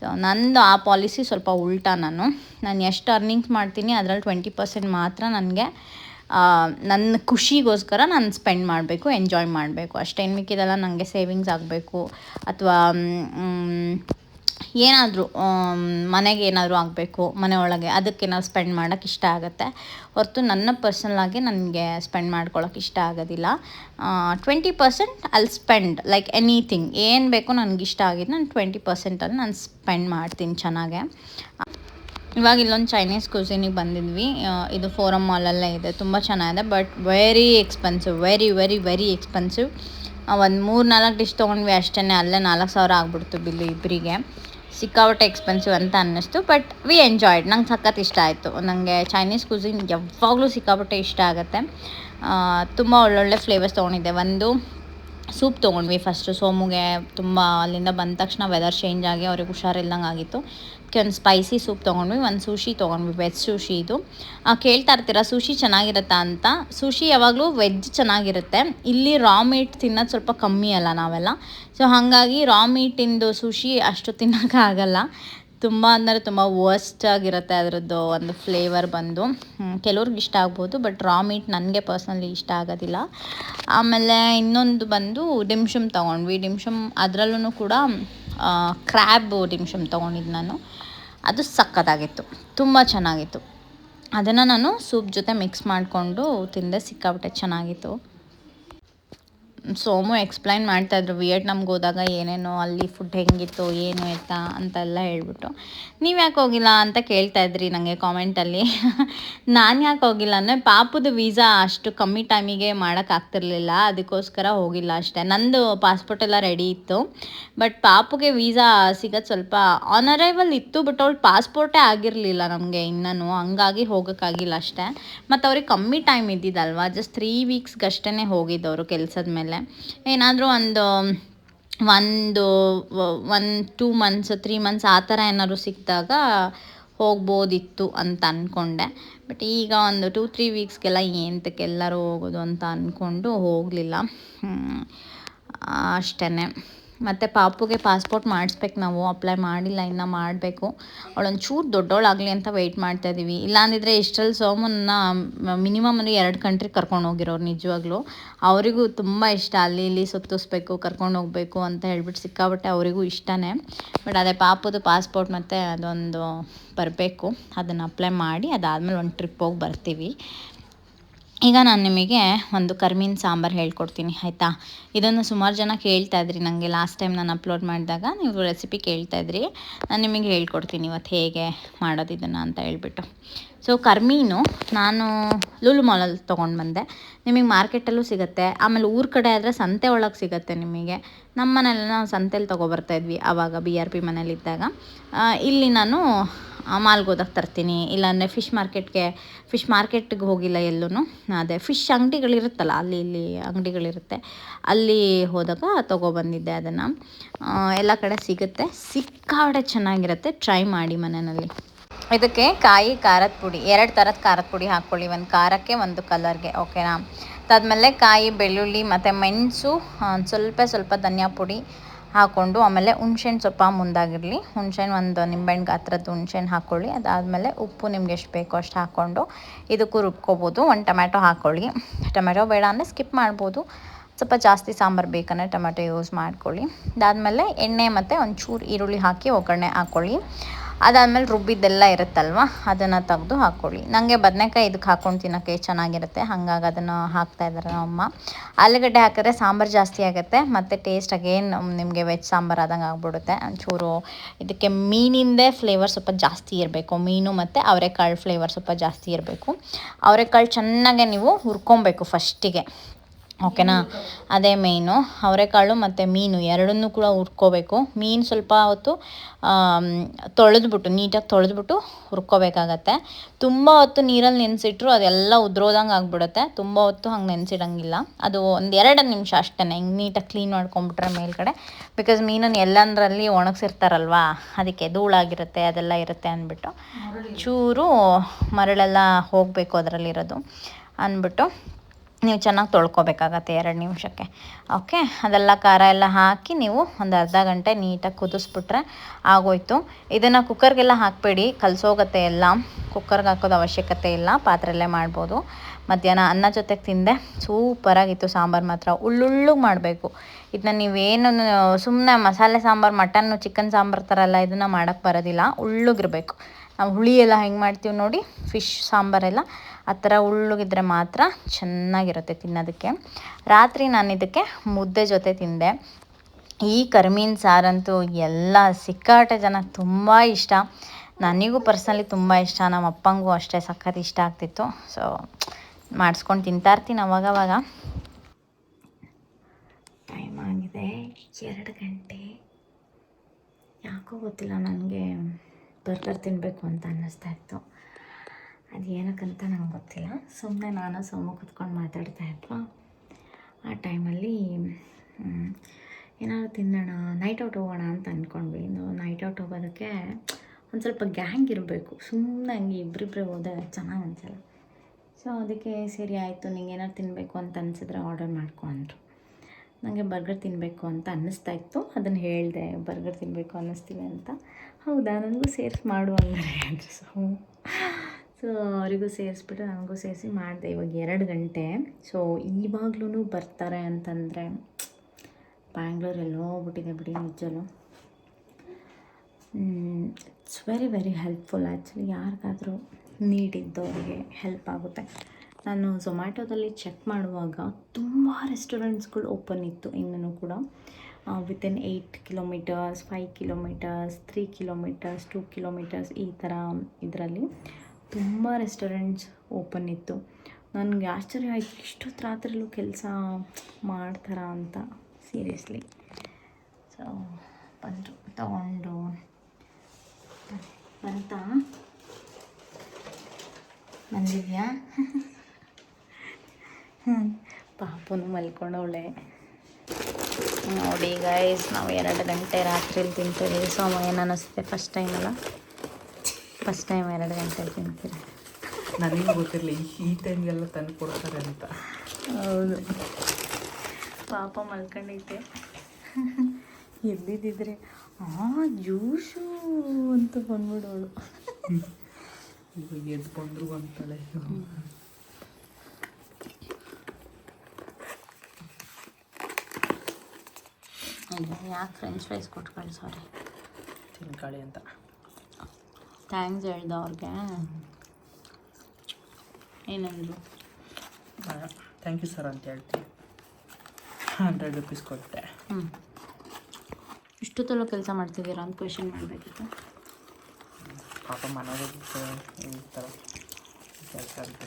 ಸೊ ನಂದು ಆ ಪಾಲಿಸಿ ಸ್ವಲ್ಪ ಉಲ್ಟಾ ನಾನು. ನಾನು ಎಷ್ಟು ಅರ್ನಿಂಗ್ಸ್ ಮಾಡ್ತೀನಿ, ಅದರಲ್ಲಿ ಟ್ವೆಂಟಿ ಪರ್ಸೆಂಟ್ ಮಾತ್ರ ನನಗೆ ನನ್ನ ಖುಷಿಗೋಸ್ಕರ ನಾನು ಸ್ಪೆಂಡ್ ಮಾಡಬೇಕು ಎಂಜಾಯ್ ಮಾಡಬೇಕು. ಅಷ್ಟೇ ಮಿಕ್ಕಿದೆಲ್ಲ ನನಗೆ ಸೇವಿಂಗ್ಸ್ ಆಗಬೇಕು, ಅಥವಾ ಏನಾದರೂ ಮನೆಗೆ ಏನಾದರೂ ಆಗಬೇಕು, ಮನೆ ಒಳಗೆ, ಅದಕ್ಕೆ ನಾವು ಸ್ಪೆಂಡ್ ಮಾಡೋಕ್ಕೆ ಇಷ್ಟ ಆಗುತ್ತೆ. ಹೊರತು ನನ್ನ ಪರ್ಸನಲಾಗಿ ನನಗೆ ಸ್ಪೆಂಡ್ ಮಾಡ್ಕೊಳ್ಳೋಕೆ ಇಷ್ಟ ಆಗೋದಿಲ್ಲ. ಟ್ವೆಂಟಿ ಪರ್ಸೆಂಟ್ ಅಲ್ಲಿ ಸ್ಪೆಂಡ್ ಲೈಕ್ ಎನಿಥಿಂಗ್ ಏನು ಬೇಕೋ ನನಗೆ ಇಷ್ಟ ಆಗಿದ್ದು ನಾನು ಟ್ವೆಂಟಿ ಪರ್ಸೆಂಟಲ್ಲಿ ನಾನು ಸ್ಪೆಂಡ್ ಮಾಡ್ತೀನಿ ಚೆನ್ನಾಗೆ. ಇವಾಗ ಇಲ್ಲೊಂದು ಚೈನೀಸ್ ಕ್ಯೂಸಿನಿಗೆ ಬಂದಿದ್ವಿ. ಇದು ಫೋರಮ್ ಮಾಲಲ್ಲೇ ಇದೆ, ತುಂಬ ಚೆನ್ನಾಗಿದೆ but very expensive very very very expensive ಒಂದು ಮೂರು ನಾಲ್ಕು ಡಿಶ್ ತೊಗೊಂಡ್ವಿ ಅಷ್ಟೇ ಅಲ್ಲೇ ನಾಲ್ಕು ಸಾವಿರ ಆಗ್ಬಿಡ್ತು ಬಿಲ್ಲು ಇಬ್ಬರಿಗೆ ಸಿಕ್ಕಾಪಟ್ಟೆ ಎಕ್ಸ್ಪೆನ್ಸಿವ್ ಅಂತ ಅನ್ನಿಸ್ತು ಬಟ್ ವಿ ಎಂಜಾಯ್ಡ್ ನಂಗೆ ಸಖತ್ ಇಷ್ಟ ಆಯಿತು. ನನಗೆ ಚೈನೀಸ್ ಕ್ಯೂಸಿನ್ ಯಾವಾಗಲೂ ಸಿಕ್ಕಾಪಟ್ಟೆ ಇಷ್ಟ ಆಗುತ್ತೆ. ತುಂಬ ಒಳ್ಳೊಳ್ಳೆ ಫ್ಲೇವರ್ಸ್ ತೊಗೊಂಡಿದ್ದೆ. ಒಂದು ಸೂಪ್ ತೊಗೊಂಡ್ವಿ ಫಸ್ಟು ಸೋಮುಗೆ. ತುಂಬ ಅಲ್ಲಿಂದ ಬಂದ ತಕ್ಷಣ ವೆದರ್ ಚೇಂಜ್ ಆಗಿ, ಅವ್ರಿಗೆ ಹುಷಾರಿಲ್ದಂಗೆ ಆಗಿತ್ತು. ಅದಕ್ಕೆ ಒಂದು ಸ್ಪೈಸಿ ಸೂಪ್ ತೊಗೊಂಡ್ವಿ, ಒಂದು ಸೂಶಿ ತೊಗೊಂಡ್ವಿ ವೆಜ್ ಸೂಶಿ ಇದು. ಕೇಳ್ತಾ ಇರ್ತೀರ ಸೂಶಿ ಚೆನ್ನಾಗಿರುತ್ತಾ ಅಂತ? ಸೂಶಿ ಯಾವಾಗಲೂ ವೆಜ್ ಚೆನ್ನಾಗಿರುತ್ತೆ. ಇಲ್ಲಿ ರಾ ಮೀಟ್ ತಿನ್ನೋದು ಸ್ವಲ್ಪ ಕಮ್ಮಿ ಅಲ್ಲ ನಾವೆಲ್ಲ. ಸೊ ಹಾಗಾಗಿ ರಾ ಮೀಟಿಂದು ಸೂಶಿ ಅಷ್ಟು ತಿನ್ನೋಕ್ಕಾಗಲ್ಲ ತುಂಬ ಅಂದರೆ ತುಂಬ ವರ್ಸ್ಟ್ ಆಗಿರುತ್ತೆ ಅದರದ್ದು ಒಂದು ಫ್ಲೇವರ್ ಬಂದು. ಕೆಲವ್ರಿಗೆ ಇಷ್ಟ ಆಗ್ಬೋದು ಬಟ್ ರಾ ಮೀಟ್ ನನಗೆ ಪರ್ಸ್ನಲಿ ಇಷ್ಟ ಆಗೋದಿಲ್ಲ. ಆಮೇಲೆ ಇನ್ನೊಂದು ಬಂದು ಡಿಮ್ಶಮ್ ತೊಗೊಂಡ್ವಿ. ಡಿಮ್ಶಮ್ ಅದರಲ್ಲೂ ಕೂಡ ಕ್ರ್ಯಾಬ್ ಡಿಮ್ಶಮ್ ತೊಗೊಂಡಿದ್ದು ನಾನು. ಅದು ಸಕ್ಕತ್ತಾಗಿತ್ತು ತುಂಬ ಚೆನ್ನಾಗಿತ್ತು. ಅದನ್ನು ನಾನು ಸೂಪ್ ಜೊತೆ ಮಿಕ್ಸ್ ಮಾಡಿಕೊಂಡು ತಿಂದೆ ಸಿಕ್ಕಾಪಟ್ಟೆ ಚೆನ್ನಾಗಿತ್ತು. ಸೋಮು ಎಕ್ಸ್ಪ್ಲೈನ್ ಮಾಡ್ತಾಯಿದ್ರು, ವಿಯೆಟ್ನಾಮ್ಗೆ ಹೋದಾಗ ಏನೇನೋ, ಅಲ್ಲಿ ಫುಡ್ ಹೆಂಗಿತ್ತು, ಏನು ಎತ್ತ? ಅಂತೆಲ್ಲ ಹೇಳ್ಬಿಟ್ಟು. ನೀವು ಯಾಕೆ ಹೋಗಿಲ್ಲ? ಅಂತ ಕೇಳ್ತಾ ಇದ್ರಿ ನನಗೆ ಕಾಮೆಂಟಲ್ಲಿ ನಾನು ಯಾಕೆ ಹೋಗಿಲ್ಲ ಅಂದರೆ, ಪಾಪದ ವೀಸಾ ಅಷ್ಟು ಕಮ್ಮಿ ಟೈಮಿಗೆ ಮಾಡೋಕ್ಕಾಗ್ತಿರ್ಲಿಲ್ಲ ಅದಕ್ಕೋಸ್ಕರ ಹೋಗಿಲ್ಲ ಅಷ್ಟೇ. ನಂದು ಪಾಸ್ಪೋರ್ಟ್ ಎಲ್ಲ ರೆಡಿ ಇತ್ತು. ಬಟ್ ಪಾಪುಗೆ ವೀಸಾ ಸಿಗೋದು ಸ್ವಲ್ಪ ಆನ್ ಅರೈವಲ್ ಇತ್ತು ಬಟ್ ಅವ್ಳು ಪಾಸ್ಪೋರ್ಟೇ ಆಗಿರಲಿಲ್ಲ ನಮಗೆ ಇನ್ನೂ. ಹಂಗಾಗಿ ಹೋಗೋಕ್ಕಾಗಿಲ್ಲ ಅಷ್ಟೇ. ಮತ್ತು ಅವ್ರಿಗೆ ಕಮ್ಮಿ ಟೈಮ್ ಇದ್ದಿದ್ದಲ್ವಾ ಜಸ್ಟ್ ತ್ರೀ ವೀಕ್ಸ್ಗಷ್ಟೇ ಹೋಗಿದ್ದವರು ಕೆಲಸದ ಮೇಲೆ. ಏನಾದರೂ ಒಂದು ಒಂದು one two months three months ಆ ಥರ ಏನಾದ್ರು ಸಿಕ್ಕಿದಾಗ ಹೋಗ್ಬೋದಿತ್ತು ಅಂತ ಅಂದ್ಕೊಂಡೆ ಬಟ್ ಈಗ ಒಂದು ಟೂ ತ್ರೀ ವೀಕ್ಸ್ಗೆಲ್ಲ ಏನಕ್ಕೆಲ್ಲರೂ ಹೋಗೋದು ಅಂತ ಅಂದ್ಕೊಂಡು ಹೋಗಲಿಲ್ಲ. ಅಷ್ಟೇ ಮತ್ತು ಪಾಪುಗೆ ಪಾಸ್ಪೋರ್ಟ್ ಮಾಡಿಸ್ಬೇಕು ನಾವು ಅಪ್ಲೈ ಮಾಡಿಲ್ಲ, ಇನ್ನು ಮಾಡಬೇಕು. ಅವಳೊಂದು ಚೂರು ದೊಡ್ಡವಳಾಗಲಿ ಅಂತ ವೆಯ್ಟ್ ಮಾಡ್ತಾ ಇದ್ದೀವಿ ಇಲ್ಲಾಂದಿದ್ರೆ ಇಷ್ಟರಲ್ಲಿ ಸೋಮನ್ನ ಮಿನಿಮಮ್ ಅಂದರೆ ಎರಡು ಕಂಟ್ರಿ ಕರ್ಕೊಂಡು ಹೋಗಿರೋರು ನಿಜವಾಗ್ಲೂ. ಅವರಿಗೂ ತುಂಬ ಇಷ್ಟ. ಅಲ್ಲಿ ಇಲ್ಲಿ ಸುತ್ತಿಸ್ಬೇಕು, ಕರ್ಕೊಂಡು ಹೋಗಬೇಕು ಅಂತ ಹೇಳ್ಬಿಟ್ಟು ಸಿಕ್ಕಾಬಟ್ಟೆ ಅವರಿಗೂ ಇಷ್ಟನೇ. ಬಟ್ ಅದೇ ಪಾಪುದು ಪಾಸ್ಪೋರ್ಟ್ ಮತ್ತು ಅದೊಂದು ಬರಬೇಕು. ಅದನ್ನು ಅಪ್ಲೈ ಮಾಡಿ ಅದಾದಮೇಲೆ ಒಂದು ಟ್ರಿಪ್ ಹೋಗಿ ಬರ್ತೀವಿ. ಈಗ ನಾನು ನಿಮಗೆ ಒಂದು ಕರ್ಮೀನ್ ಸಾಂಬಾರು ಹೇಳ್ಕೊಡ್ತೀನಿ, ಆಯಿತಾ? ಇದನ್ನು ಸುಮಾರು ಜನ ಕೇಳ್ತಾ ಇದ್ರಿ ನನಗೆ ಲಾಸ್ಟ್ ಟೈಮ್ ನಾನು ಅಪ್ಲೋಡ್ ಮಾಡಿದಾಗ, ನೀವು ರೆಸಿಪಿ ಕೇಳ್ತಾ ಇದ್ರಿ. ನಾನು ನಿಮಗೆ ಹೇಳ್ಕೊಡ್ತೀನಿ ಇವತ್ತು ಹೇಗೆ ಮಾಡೋದು ಇದನ್ನು ಅಂತ ಹೇಳ್ಬಿಟ್ಟು. ಸೊ ಕರ್ಮೀನು ನಾನು ಲೂಲು ಮಾಲಲ್ಲಿ ತೊಗೊಂಡು ಬಂದೆ. ನಿಮಗೆ ಮಾರ್ಕೆಟಲ್ಲೂ ಸಿಗುತ್ತೆ. ಆಮೇಲೆ ಊರ ಕಡೆ ಆದರೆ ಸಂತೆ ಒಳಗೆ ಸಿಗುತ್ತೆ ನಿಮಗೆ. ನಮ್ಮ ಮನೇಲಿ ನಾವು ಸಂತೆಲಿ ತೊಗೊಬರ್ತಾ ಇದ್ವಿ ಆವಾಗ ಬಿ ಆರ್ ಪಿ ಮನೇಲಿದ್ದಾಗ ಇಲ್ಲಿ ನಾನು ಮಾಲ್ಗೋದಾಗ ತರ್ತೀನಿ. ಇಲ್ಲಾಂದರೆ ಫಿಶ್ ಮಾರ್ಕೆಟ್ಗೆ ಫಿಶ್ ಮಾರ್ಕೆಟ್ಗೆ ಹೋಗಿಲ್ಲ ಎಲ್ಲೂ ಅದೇ, ಫಿಶ್ ಅಂಗಡಿಗಳಿರುತ್ತಲ್ಲ, ಅಲ್ಲಿ ಇಲ್ಲಿ ಅಂಗಡಿಗಳಿರುತ್ತೆ. ಅಲ್ಲಿ ಹೋದಾಗ ತೊಗೊಬಂದಿದ್ದೆ ಅದನ್ನು. ಎಲ್ಲ ಕಡೆ ಸಿಗುತ್ತೆ. ಸಿಕ್ಕಾಡೆ ಚೆನ್ನಾಗಿರುತ್ತೆ. ಟ್ರೈ ಮಾಡಿ ಮನೆಯಲ್ಲಿ. ಇದಕ್ಕೆ ಕಾಯಿ, ಖಾರದ ಪುಡಿ, ಎರಡು ಥರದ ಖಾರದ ಪುಡಿ ಹಾಕ್ಕೊಳ್ಳಿ. ಒಂದು ಖಾರಕ್ಕೆ ಒಂದು ಕಲರ್ಗೆ ಓಕೆನಾ ಅದಾದಮೇಲೆ ಕಾಯಿ, ಬೆಳ್ಳುಳ್ಳಿ, ಮತ್ತು ಮೆಣಸು ಸ್ವಲ್ಪ ಸ್ವಲ್ಪ ಧನಿಯಾ ಪುಡಿ ಹಾಕ್ಕೊಂಡು, ಆಮೇಲೆ ಹುಣ್ಸೆಹಣ್ಣು ಸ್ವಲ್ಪ ಮುಂದಾಗಿರಲಿ. ಹುಣ್ಸೆಹಣ್ಣು ಒಂದು ನಿಂಬೆಹಣ್ಣು ಗಾತ್ರದ ಹುಣ್ಸೆಹಣ್ಣು ಹಾಕ್ಕೊಳ್ಳಿ. ಅದಾದಮೇಲೆ ಉಪ್ಪು ನಿಮ್ಗೆ ಎಷ್ಟು ಬೇಕೋ ಅಷ್ಟು ಹಾಕ್ಕೊಂಡು ಇದಕ್ಕೂ ರುಬ್ಕೋಬೋದು. ಒಂದು ಟೊಮ್ಯಾಟೊ ಹಾಕ್ಕೊಳ್ಳಿ. ಟೊಮ್ಯಾಟೊ ಬೇಡ ಅಂದರೆ ಸ್ಕಿಪ್ ಮಾಡ್ಬೋದು. ಸ್ವಲ್ಪ ಜಾಸ್ತಿ ಸಾಂಬಾರು ಬೇಕಂದರೆ ಟೊಮ್ಯಾಟೊ ಯೂಸ್ ಮಾಡ್ಕೊಳ್ಳಿ. ಅದಾದಮೇಲೆ ಎಣ್ಣೆ ಮತ್ತು ಒಂಚೂರು ಈರುಳ್ಳಿ ಹಾಕಿ ಒಗ್ಗರಣೆ ಹಾಕ್ಕೊಳ್ಳಿ. ಅದಾದಮೇಲೆ ರುಬ್ಬಿದ್ದೆಲ್ಲ ಇರುತ್ತಲ್ವ? ಅದನ್ನು ತೆಗೆದು ಹಾಕ್ಕೊಳ್ಳಿ ನನಗೆ ಬದನೆಕಾಯಿ ಇದಕ್ಕೆ ಹಾಕ್ಕೊಂಡು ತಿನ್ನೋಕ್ಕೆ ಚೆನ್ನಾಗಿರುತ್ತೆ. ಹಾಗಾಗಿ ಅದನ್ನು ಹಾಕ್ತಾ ಇದ್ದಾರೆ ನಮ್ಮಮ್ಮ ಆಲೂಗಡ್ಡೆ ಹಾಕಿದ್ರೆ ಸಾಂಬಾರು ಜಾಸ್ತಿ ಆಗುತ್ತೆ. ಮತ್ತು ಟೇಸ್ಟ್ ಅಗೇನ್ ನಿಮಗೆ ವೆಜ್ ಸಾಂಬಾರು ಆದಂಗೆ ಆಗ್ಬಿಡುತ್ತೆ. ಒಂಚೂರು ಇದಕ್ಕೆ ಮೀನಿಂದೇ ಫ್ಲೇವರ್ ಸ್ವಲ್ಪ ಜಾಸ್ತಿ ಇರಬೇಕು. ಮೀನು ಮತ್ತು ಅವರೆಕಾಳು ಫ್ಲೇವರ್ ಸ್ವಲ್ಪ ಜಾಸ್ತಿ ಇರಬೇಕು. ಅವರೆಕಾಳು ಚೆನ್ನಾಗೆ ನೀವು ಹುರ್ಕೊಬೇಕು ಫಸ್ಟಿಗೆ ಓಕೆನಾ ಅದೇ ಮೇಯ್ನು ಅವರೆಕಾಳು ಮತ್ತು ಮೀನು ಎರಡನ್ನೂ ಕೂಡ ಹುರ್ಕೋಬೇಕು. ಮೀನು ಸ್ವಲ್ಪ ಹೊತ್ತು ತೊಳೆದ್ಬಿಟ್ಟು, ನೀಟಾಗಿ ತೊಳೆದ್ಬಿಟ್ಟು ಹುರ್ಕೋಬೇಕಾಗತ್ತೆ. ತುಂಬ ಹೊತ್ತು ನೀರಲ್ಲಿ ನೆನೆಸಿಟ್ರು ಅದೆಲ್ಲ ಉದ್ರೋದಂಗೆ ಆಗ್ಬಿಡುತ್ತೆ. ತುಂಬ ಹೊತ್ತು ಹಂಗೆ ನೆನೆಸಿಡಂಗಿಲ್ಲ. ಅದು ಒಂದು ಎರಡು ನಿಮಿಷ ಅಷ್ಟೇ ಹಿಂಗೆ ನೀಟಾಗಿ ಕ್ಲೀನ್ ಮಾಡ್ಕೊಂಬಿಟ್ರೆ ಮೇಲ್ಗಡೆ. ಬಿಕಾಸ್ ಮೀನನ್ನು ಎಲ್ಲಂದ್ರಲ್ಲಿ ಒಣಗಿಸಿರ್ತಾರಲ್ವಾ? ಅದಕ್ಕೆ ಧೂಳಾಗಿರುತ್ತೆ, ಅದೆಲ್ಲ ಇರುತ್ತೆ ಅಂದ್ಬಿಟ್ಟು. ಚೂರು ಮರಳೆಲ್ಲ ಹೋಗಬೇಕು ಅದರಲ್ಲಿರೋದು ಅಂದ್ಬಿಟ್ಟು. ನೀವು ಚೆನ್ನಾಗಿ ತೊಳ್ಕೊಬೇಕಾಗತ್ತೆ ಎರಡು ನಿಮಿಷಕ್ಕೆ. ಓಕೆ ಅದೆಲ್ಲ ಖಾರ ಎಲ್ಲ ಹಾಕಿ ನೀವು ಒಂದು ಅರ್ಧ ಗಂಟೆ ನೀಟಾಗಿ ಕುದಿಸ್ಬಿಟ್ರೆ ಆಗೋಯ್ತು. ಇದನ್ನು ಕುಕ್ಕರ್ಗೆಲ್ಲ ಹಾಕಬೇಡಿ. ಕಲಸೋಗತ್ತೆ ಎಲ್ಲ. ಕುಕ್ಕರ್ಗೆ ಹಾಕೋದು ಅವಶ್ಯಕತೆ ಇಲ್ಲ. ಪಾತ್ರೆಯಲ್ಲೇ ಮಾಡ್ಬೋದು. ಮಧ್ಯಾಹ್ನ ಅನ್ನ ಜೊತೆಗೆ ತಿಂದೆ. ಸೂಪರಾಗಿತ್ತು ಸಾಂಬಾರು ಮಾತ್ರ. ಉಳ್ಳುಳ್ಳು ಮಾಡಬೇಕು. ಇದನ್ನ ನೀವೇನು ಸುಮ್ಮನೆ ಮಸಾಲೆ ಸಾಂಬಾರು ಮಟನ್ನು ಚಿಕನ್ ಸಾಂಬಾರು ಥರ ಎಲ್ಲ ಇದನ್ನು ಮಾಡೋಕ್ಕೆ ಬರೋದಿಲ್ಲ. ಉಳ್ಳುಗಿರ್ಬೇಕು ನಾವು ಹುಳಿ ಎಲ್ಲ ಹೆಂಗೆ ಮಾಡ್ತೀವಿ ನೋಡಿ ಫಿಶ್ ಸಾಂಬಾರೆಲ್ಲ ಆ ಥರ ಉಳ್ಳುಗಿದ್ರೆ ಮಾತ್ರ ಚೆನ್ನಾಗಿರುತ್ತೆ ತಿನ್ನೋದಕ್ಕೆ. ರಾತ್ರಿ ನಾನು ಇದಕ್ಕೆ ಮುದ್ದೆ ಜೊತೆ ತಿಂದೆ. ಈ ಕರ್ಮೀನ್ ಸಾರಂತೂ ಎಲ್ಲ ಸಿಕ್ಕಾಟೆ ಜನ ತುಂಬ ಇಷ್ಟ. ನನಗೂ ಪರ್ಸ್ನಲಿ ತುಂಬ ಇಷ್ಟ, ನಮ್ಮ ಅಪ್ಪಂಗೂ ಅಷ್ಟೇ ಸಖತ್ ಇಷ್ಟ ಆಗ್ತಿತ್ತು. ಸೊ ಮಾಡಿಸ್ಕೊಂಡು ತಿಂತಾ ಇರ್ತೀನಿ ಅವಾಗವಾಗ ಟೈಮ್ ಆಗಿದೆ ಎರಡು ಗಂಟೆ. ಯಾಕೋ ಗೊತ್ತಿಲ್ಲ, ನನಗೆ ಬರ್ಗರ್ ತಿನ್ನಬೇಕು ಅಂತ ಅನ್ನಿಸ್ತಾ ಇತ್ತು. ಅದು ಏನಕ್ಕಂತ ನಂಗೆ ಗೊತ್ತಿಲ್ಲ. ಸುಮ್ಮನೆ ನಾನು ಸೋಮು ಕುತ್ಕೊಂಡು ಮಾತಾಡ್ತಾ ಇದ್ವಾ. ಆ ಟೈಮಲ್ಲಿ ಏನಾದ್ರು ತಿನ್ನೋಣ ನೈಟ್ ಔಟ್ ಹೋಗೋಣ ಅಂತ ಅಂದ್ಕೊಂಡ್ವಿ ಇನ್ನು ನೈಟ್ ಔಟ್ ಹೋಗೋದಕ್ಕೆ ಒಂದು ಸ್ವಲ್ಪ ಗ್ಯಾಂಗ್ ಇರಬೇಕು. ಸುಮ್ಮನೆ ಹಂಗೆ ಇಬ್ಬರಿಬ್ಬರೇ ಹೋದೆ ಚೆನ್ನಾಗಿ ಅನ್ಸಲ್ಲ. ಸೊ ಅದಕ್ಕೆ ಸರಿ ಆಯಿತು ನಿಂಗೆ ಏನಾದ್ರು ತಿನ್ನಬೇಕು ಅಂತ ಅನಿಸಿದ್ರೆ ಆರ್ಡರ್ ಮಾಡ್ಕೊ ಅಂದರು ನನಗೆ ಬರ್ಗರ್ ತಿನ್ನಬೇಕು ಅಂತ ಅನ್ನಿಸ್ತಾ ಇತ್ತು. ಅದನ್ನು ಹೇಳಿದೆ, ಬರ್ಗರ್ ತಿನ್ನಬೇಕು ಅನ್ನಿಸ್ತಿದೆ ಅಂತ. ಹೌದಾ? ನನಗೂ ಸೇರಿಸಿ ಮಾಡು ಅಂದರೆ ಸೊ ಸೊ ಅವರಿಗೂ ಸೇರಿಸ್ಬಿಟ್ಟು ನನಗೂ ಸೇರಿಸಿ ಮಾಡಿದೆ ಇವಾಗ ಎರಡು ಗಂಟೆ. ಸೊ ಇವಾಗ್ಲೂ ಬರ್ತಾರೆ ಅಂತಂದರೆ ಬ್ಯಾಂಗ್ಳೂರಲ್ಲಿ ಹೋಗ್ಬಿಟ್ಟಿದೆ ಬಿಡಿ ನಿಜಲು it's very very helpful actually ಯಾರಿಗಾದರೂ ನೀಡಿದ್ದು ಇದ್ದವರಿಗೆ ಹೆಲ್ಪ್ ಆಗುತ್ತೆ. ನಾನು ಝೊಮ್ಯಾಟೊದಲ್ಲಿ ಚೆಕ್ ಮಾಡುವಾಗ ತುಂಬ ರೆಸ್ಟೋರೆಂಟ್ಸ್ಗಳು ಓಪನ್ ಇತ್ತು, ಇನ್ನೂ ಕೂಡ. Within eight kilometres five kilometres three kilometres two kilometres ಈ ಥರ ಇದರಲ್ಲಿ ತುಂಬ ರೆಸ್ಟೋರೆಂಟ್ಸ್ ಓಪನ್ ಇತ್ತು. ನನಗೆ ಆಶ್ಚರ್ಯ ಆಯಿತು, ಇಷ್ಟೊತ್ತು ರಾತ್ರಿಲೂ ಕೆಲಸ ಮಾಡ್ತಾರ ಅಂತ ಸೀರಿಯಸ್ಲಿ ಸೊ ಬಂದರು ತಗೊಂಡು ಬಂತಾ ಬಂದಿದ್ಯಾ? ಪಾಪನು ಮಲ್ಕೊಂಡವಳೆ. ನೋಡಿ ಗೈಸ್ ನಾವು ಎರಡು ಗಂಟೆ ರಾತ್ರಿಲಿ ತಿಂತೀವಿ. ಸೊ ಏನು ಅನ್ನಿಸುತ್ತೆ ಫಸ್ಟ್ ಟೈಮ್ ಅಲ್ಲ? ಫಸ್ಟ್ ಟೈಮ್ ಎರಡು ಗಂಟೆಲಿ ತಿಂತೀರಿ? ನನಗೆ ಗೊತ್ತಿರಲಿ ಈ ಟೈಮ್ಗೆಲ್ಲ ತಂದು ಕೊಡ್ತಾರೆ ಅಂತ. ಹೌದು. ಪಾಪ ಮಲ್ಕೊಂಡೈತೆ ಎದ್ದಿದ್ದಿದ್ರೆ ಆ ಜ್ಯೂಸು ಅಂತ ಬಂದ್ಬಿಡೋಳು. ಎದ್ದು ಬಂದ್ರು ಅಂತಾಳೆ. ಅಯ್ಯೋ ಯಾಕೆ ಫ್ರೆಂಚ್ ಫ್ರೈಸ್ ಕೊಟ್ಟು ಕಳ್ಸವ್ರೆ ತಿನ್ಕಾಳಿ ಅಂತ. ಥ್ಯಾಂಕ್ಸ್ ಹೇಳ್ದ ಅವ್ರಿಗೆ. ಏನಂದ್ರು? ಥ್ಯಾಂಕ್ ಯು ಸರ್ ಅಂತ ಹೇಳ್ತೀನಿ. ಹಂಡ್ರೆಡ್ ರುಪೀಸ್ ಕೊಟ್ಟೆ. ಹ್ಞೂ ಇಷ್ಟೊತ್ತಲ್ಲ ಕೆಲಸ ಮಾಡ್ತಿದ್ದೀರಾ ಅಂತ ಕ್ವೆಶನ್ ಮಾಡಬೇಕಿತ್ತು. ಪಾಪ ಮನೆಯಲ್ಲಿ ಈ ಥರ ಕೆಲಸ ಅಂತ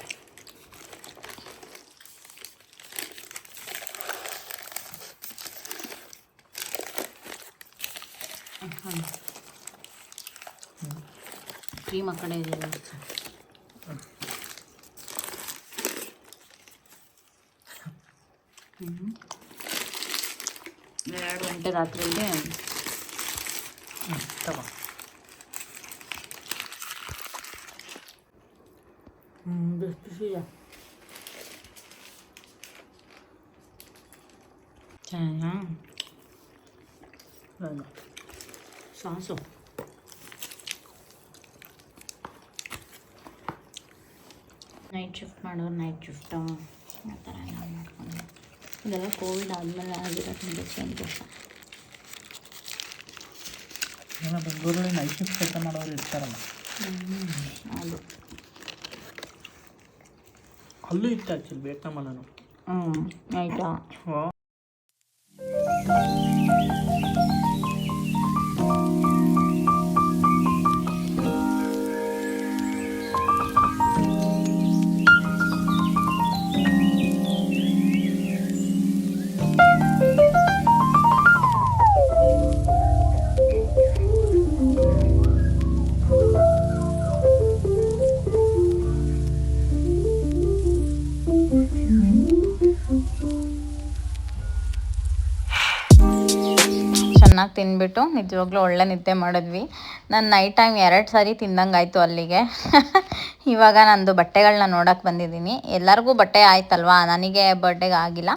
ಕ್ರೀಮ್ ಆ ಕಡೆ ಇದೆ ಹ್ಞೂ ಎರಡು ಗಂಟೆ ರಾತ್ರಿಗೆ ಹ್ಞೂ ತಗೋ ಹ್ಞೂ ಬಿಸಿ ಬಿಸಿದೆ ಚೆನ್ನಾ ನಾನು ಸಾಸು ನೈಟ್ ಶಿಫ್ಟ್ ಮಾಡೋರು ನೈಟ್ ಶಿಫ್ಟು ಆ ಥರ ಎಲ್ಲ ಮಾಡ್ಕೊಂಡು. ಇದೆಲ್ಲ ಕೋವಿಡ್ ಆದಮೇಲೆ ಆಗಿರೋ ತುಂಬ ಚೇಂಜಸ್ ಏನೋ ಬೆಂಗಳೂರಲ್ಲಿ ನೈಟ್ ಶಿಫ್ಟ್ ಕೆಲಸ ಮಾಡೋರು ಇರ್ತಾರಲ್ಲ. ಅದು ಅಲ್ಲೂ ಇತ್ತು ಆ್ಯಕ್ಚುಲಿ ವಿಯೆಟ್ನಾಮಲ್ಲೂ ಹ್ಞೂ ಆಯಿತಾ? ತಿಂದ್ಬಿಟ್ಟು ನಿಜವಾಗ್ಲೂ ಒಳ್ಳೆ ನಿದ್ದೆ ಮಾಡಿದ್ವಿ. ನಾನು ನೈಟ್ ಟೈಮ್ ಎರಡು ಸಾರಿ ತಿಂದಂಗಾಯ್ತು ಅಲ್ಲಿಗೆ. ಇವಾಗ ನಂದು ಬಟ್ಟೆಗಳನ್ನ ನೋಡೋಕೆ ಬಂದಿದ್ದೀನಿ. ಎಲ್ಲರಿಗೂ ಬಟ್ಟೆ ಆಯ್ತಲ್ವಾ? ನನಗೆ ಬರ್ಡೇಗೆ ಆಗಿಲ್ಲ.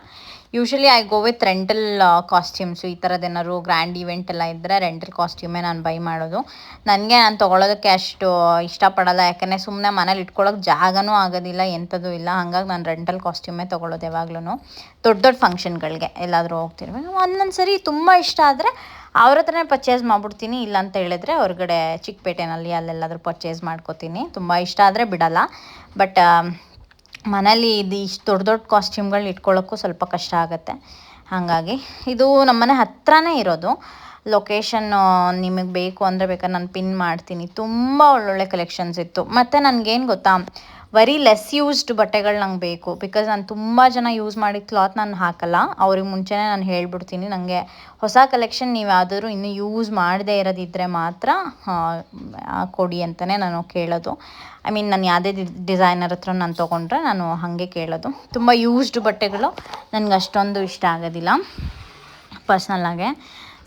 Usually I go with rental costumes ಈ ಥರದ್ದು ಏನಾದ್ರು ಗ್ರ್ಯಾಂಡ್ ಇವೆಂಟ್ ಎಲ್ಲ ಇದ್ದರೆ ರೆಂಟಲ್ ಕಾಸ್ಟ್ಯೂಮೇ ನಾನು ಬೈ ಮಾಡೋದು. ನನಗೆ ನಾನು ತೊಗೊಳೋದಕ್ಕೆ ಅಷ್ಟು ಇಷ್ಟಪಡಲ್ಲ. ಯಾಕಂದರೆ ಸುಮ್ಮನೆ ಮನೇಲಿ ಇಟ್ಕೊಳ್ಳೋಕೆ ಜಾಗನೂ ಆಗೋದಿಲ್ಲ ಎಂಥದ್ದು ಇಲ್ಲ. ಹಾಗಾಗಿ ನಾನು ರೆಂಟಲ್ ಕಾಸ್ಟ್ಯೂಮೇ ತೊಗೊಳೋದು ಯಾವಾಗ್ಲೂ ದೊಡ್ಡ ದೊಡ್ಡ ಫಂಕ್ಷನ್ಗಳಿಗೆ ಎಲ್ಲಾದರೂ ಹೋಗ್ತಿರ್ಬೇಕು. ಒಂದೊಂದು ಸರಿ ತುಂಬ ಇಷ್ಟ ಆದರೆ ಅವ್ರ ಹತ್ರನೇ ಪರ್ಚೇಸ್ ಮಾಡ್ಬಿಡ್ತೀನಿ ಇಲ್ಲ ಅಂತ ಹೇಳಿದ್ರೆ ಹೊರಗಡೆ ಚಿಕ್ಕಪೇಟೆನಲ್ಲಿ ಅಲ್ಲೆಲ್ಲಾದರೂ ಪರ್ಚೇಸ್ ಮಾಡ್ಕೋತೀನಿ. ತುಂಬ ಇಷ್ಟ ಆದರೆ ಬಿಡಲ್ಲ. ಬಟ್ ಮನೇಲಿ ಇದು ಇಷ್ಟು ದೊಡ್ಡ ದೊಡ್ಡ ಕಾಸ್ಟ್ಯೂಮ್ಗಳು ಇಟ್ಕೊಳ್ಳೋಕ್ಕೂ ಸ್ವಲ್ಪ ಕಷ್ಟ ಆಗುತ್ತೆ. ಹಾಗಾಗಿ ಇದು ನಮ್ಮನೆ ಹತ್ರನೇ ಇರೋದು. ಲೊಕೇಶನ್ನು ನಿಮಗೆ ಬೇಕು ಅಂದರೆ ಬೇಕಾದ್ರೆ ನಾನು ಪಿನ್ ಮಾಡ್ತೀನಿ. ತುಂಬ ಒಳ್ಳೊಳ್ಳೆ ಕಲೆಕ್ಷನ್ಸ್ ಇತ್ತು. ಮತ್ತು ನನಗೇನು ಗೊತ್ತಾ? ವೆರಿ ಲೆಸ್ ಯೂಸ್ಡ್ ಬಟ್ಟೆಗಳು ನಂಗೆ ಬೇಕು. ಬಿಕಾಸ್ ನಾನು ತುಂಬ ಜನ ಯೂಸ್ ಮಾಡಿದ ಕ್ಲಾತ್ ನಾನು ಹಾಕಲ್ಲ. ಅವ್ರಿಗೆ ಮುಂಚೆನೇ ನಾನು ಹೇಳ್ಬಿಡ್ತೀನಿ. ನನಗೆ ಹೊಸ ಕಲೆಕ್ಷನ್ ನೀವು ಯಾವುದಾದ್ರೂ ಇನ್ನೂ ಯೂಸ್ ಮಾಡದೇ ಇರೋದಿದ್ದರೆ ಮಾತ್ರ ಕೊಡಿ ಅಂತಲೇ ನಾನು ಕೇಳೋದು. ಐ ಮೀನ್ ನಾನು ಯಾವುದೇ ಡಿಸೈನರ್ ಹತ್ರ ನಾನು ತೊಗೊಂಡ್ರೆ ನಾನು ಹಾಗೆ ಕೇಳೋದು. ತುಂಬ ಯೂಸ್ಡ್ ಬಟ್ಟೆಗಳು ನನಗೆ ಅಷ್ಟೊಂದು ಇಷ್ಟ ಆಗೋದಿಲ್ಲ. ಪರ್ಸ್ನಲ್ಲಾಗೆ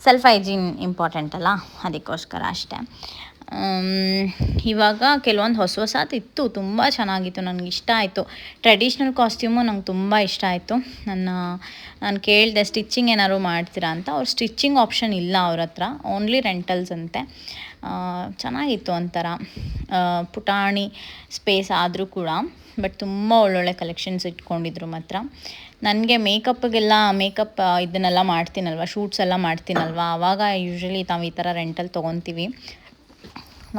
ಸೆಲ್ಫ್ ಹೈಜೀನ್ ಇಂಪಾರ್ಟೆಂಟ್ ಅಲ್ಲ. ಅದಕ್ಕೋಸ್ಕರ ಅಷ್ಟೇ. ಇವಾಗ ಕೆಲವೊಂದು ಹೊಸ ಹೊಸದು ಇತ್ತು, ತುಂಬ ಚೆನ್ನಾಗಿತ್ತು, ನನಗೆ ಇಷ್ಟ ಆಯಿತು. ಟ್ರೆಡಿಷ್ನಲ್ ಕಾಸ್ಟ್ಯೂಮು ನಂಗೆ ತುಂಬ ಇಷ್ಟ ಆಯಿತು. ನನ್ನ, ನಾನು ಕೇಳಿದೆ ಸ್ಟಿಚ್ಚಿಂಗ್ ಏನಾದ್ರು ಮಾಡ್ತೀರಾ ಅಂತ, ಅವ್ರು ಸ್ಟಿಚ್ಚಿಂಗ್ ಆಪ್ಷನ್ ಇಲ್ಲ ಅವ್ರ ಹತ್ರ ಓನ್ಲಿ ರೆಂಟಲ್ಸ್ ಅಂತೆ. ಚೆನ್ನಾಗಿತ್ತು ಒಂಥರ. ಪುಟಾಣಿ ಸ್ಪೇಸ್ ಆದರೂ ಕೂಡ ಬಟ್ ತುಂಬ ಒಳ್ಳೊಳ್ಳೆ ಕಲೆಕ್ಷನ್ಸ್ ಇಟ್ಕೊಂಡಿದ್ರು ಮಾತ್ರ. ನನಗೆ ಮೇಕಪ್ಗೆಲ್ಲ ಮೇಕಪ್ ಇದನ್ನೆಲ್ಲ ಮಾಡ್ತೀನಲ್ವ ಶೂಟ್ಸ್ ಎಲ್ಲ ಮಾಡ್ತೀನಲ್ವ ಆವಾಗ ಯೂಶ್ವಲಿ ನಾವು ಈ ಥರ ರೆಂಟಲ್ಲಿ ತೊಗೊತೀವಿ.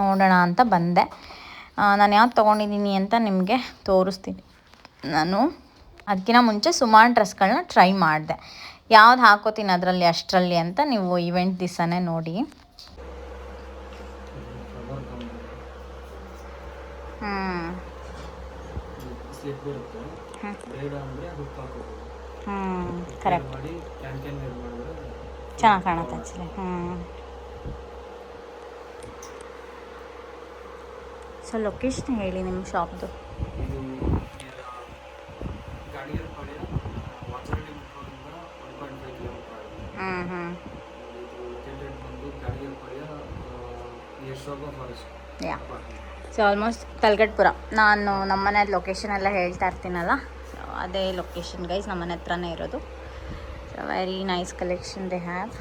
ನೋಡೋಣ ಅಂತ ಬಂದೆ. ನಾನು ಯಾವ್ದು ತೊಗೊಂಡಿದ್ದೀನಿ ಅಂತ ನಿಮಗೆ ತೋರಿಸ್ತೀನಿ. ನಾನು ಅದಕ್ಕಿಂತ ಮುಂಚೆ ಸುಮಾರು ಡ್ರೆಸ್ಗಳನ್ನ ಟ್ರೈ ಮಾಡಿದೆ. ಯಾವ್ದು ಹಾಕೋತೀನಿ ಅದರಲ್ಲಿ, ಅಷ್ಟರಲ್ಲಿ ಅಂತ ನೀವು ಇವೆಂಟ್ ದಿವಸನೇ ನೋಡಿ. ಹ್ಞೂ ಕರೆಕ್ಟ್. ಚೆನ್ನಾಗಿ ಕಾಣುತ್ತೆ ಹ್ಞೂ ಸೊ ಲೊಕೇಶನ್ ಹೇಳಿ ನಿಮ್ಮ ಶಾಪ್ದು. ಹ್ಞೂ ಹ್ಞೂ ಯಾ. ಸೊ ಆಲ್ಮೋಸ್ಟ್ ಕಲ್ಗಟ್ಪುರ ನಾನು ನಮ್ಮನೆ ಲೊಕೇಶನ್ ಎಲ್ಲ ಹೇಳ್ತಾ ಇರ್ತೀನಲ್ಲ ಸೊ ಅದೇ ಲೊಕೇಶನ್ ಗೈಸ್ ನಮ್ಮನೆ ಹತ್ರನೇ ಇರೋದು. So very nice collection they have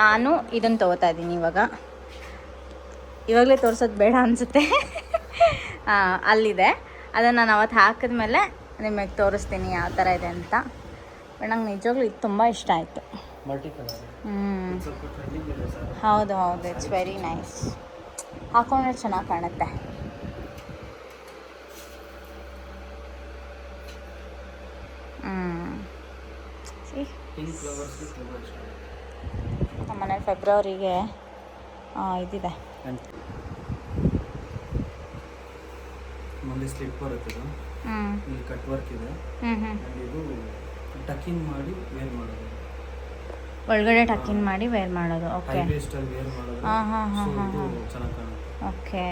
ನಾನು ಇದನ್ನು ತೊಗೋತಾ ಇದ್ದೀನಿ ಇವಾಗ. ಇವಾಗಲೇ ತೋರ್ಸೋದು ಬೇಡ ಅನಿಸುತ್ತೆ. ಅಲ್ಲಿದೆ. ಅದನ್ನು ನಾನು ಅವತ್ತು ಹಾಕಿದ್ಮೇಲೆ ನಿಮಗೆ ತೋರಿಸ್ತೀನಿ ಯಾವ ಥರ ಇದೆ ಅಂತ. ನಂಗೆ ನಿಜವಾಗ್ಲೂ ಇದು ತುಂಬ ಇಷ್ಟ ಆಯಿತು. ಹ್ಞೂ ಹೌದು ಹೌದು. ಇಟ್ಸ್ ವೆರಿ ನೈಸ್ ಹಾಕೊಂಡ್ರೆ ಚೆನ್ನಾಗಿ ಕಾಣುತ್ತೆ. ಹ್ಞೂ ಸಿ ಪಿಂಕ್ ಫ್ಲವರ್ಸ್ಗೆ ತುಂಬ ಇಷ್ಟ ನಮ್ಮ ಮನೇಲಿ ಫೆಬ್ರವರಿಗೆ ಇದಿದೆ. ಸ್ಲಿಪ್ ಬರುತ್ತೆ ಇದು. ಹ್ಞೂ ಇಲ್ಲಿ ಕಟ್ ವರ್ಕ್ ಇದೆ. ಹ್ಞೂ ಹ್ಞೂ ಆ್ಯಂಡ್ ಇದು ಟಕಿಂಗ್ ಮಾಡಿ ವೇರ್ ಮಾಡೋದು. ಒಳಗಡೆ ಟಕ್ಕಿನ್ ಮಾಡಿ ವೇರ್ ಮಾಡೋದು. ಹೈ ಓಕೆ ವೇಸ್ಟಲ್ಲಿ ವೇರ್ ಮಾಡೋದು. ಹಾಂ ಹಾಂ ಹಾಂ ಸೊ ಹಾಂ ಇದು ಹಾಂ. ಚೆನ್ನಾಗಿ ಕಾಣುತ್ತೆ. ಓಕೆ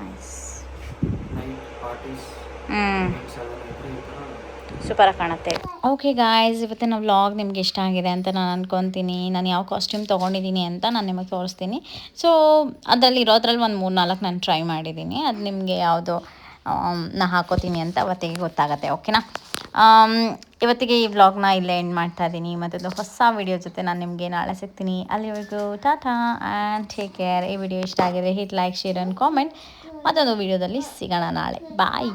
ನೈಸ್ ನೈಟ್ ಪಾರ್ಟೀಸ್ ಹ್ಞೂ ನೈಟ್ಸ್ ಅದೆಲ್ಲ ಇದ್ರೆ ಈ ಥರ ಸೂಪರಾಗಿ ಕಾಣುತ್ತೆ. ಓಕೆ ಗಾಯ್ಸ್ ಇವತ್ತಿನ ವ್ಲಾಗ್ ನಿಮ್ಗೆ ಇಷ್ಟ ಆಗಿದೆ ಅಂತ ನಾನು ಅನ್ಕೊಂತೀನಿ. ನಾನು ಯಾವ ಕಾಸ್ಟ್ಯೂಮ್ ತೊಗೊಂಡಿದ್ದೀನಿ ಅಂತ ನಾನು ನಿಮಗೆ ತೋರಿಸ್ತೀನಿ. ಸೊ ಅದರಲ್ಲಿ ಇರೋದ್ರಲ್ಲಿ ಒಂದು ಮೂರು ನಾಲ್ಕು ನಾನು ಟ್ರೈ ಮಾಡಿದ್ದೀನಿ. ಅದು ನಿಮಗೆ ಯಾವುದು ನಾ ಹಾಕೋತೀನಿ ಅಂತ ಅವತ್ತಿಗೆ ಗೊತ್ತಾಗತ್ತೆ ಓಕೆನಾ ಇವತ್ತಿಗೆ ಈ ವ್ಲಾಗ್ನ ಇಲ್ಲೇ ಎಂಡ್ ಮಾಡ್ತಾ ಇದ್ದೀನಿ ಮತ್ತೊಂದು ಹೊಸ ವಿಡಿಯೋ ಜೊತೆ ನಾನು ನಿಮಗೆ ನಾಳೆ ಸಿಗ್ತೀನಿ. ಅಲ್ಲಿವರೆಗೂ ಟಾಟಾ ಆ್ಯಂಡ್ ಟೇಕ್ ಕೇರ್ ಈ ವಿಡಿಯೋ ಇಷ್ಟ ಆಗಿದೆ hit like share and comment ಮತ್ತೊಂದು ವಿಡಿಯೋದಲ್ಲಿ ಸಿಗೋಣ ನಾಳೆ. ಬಾಯ್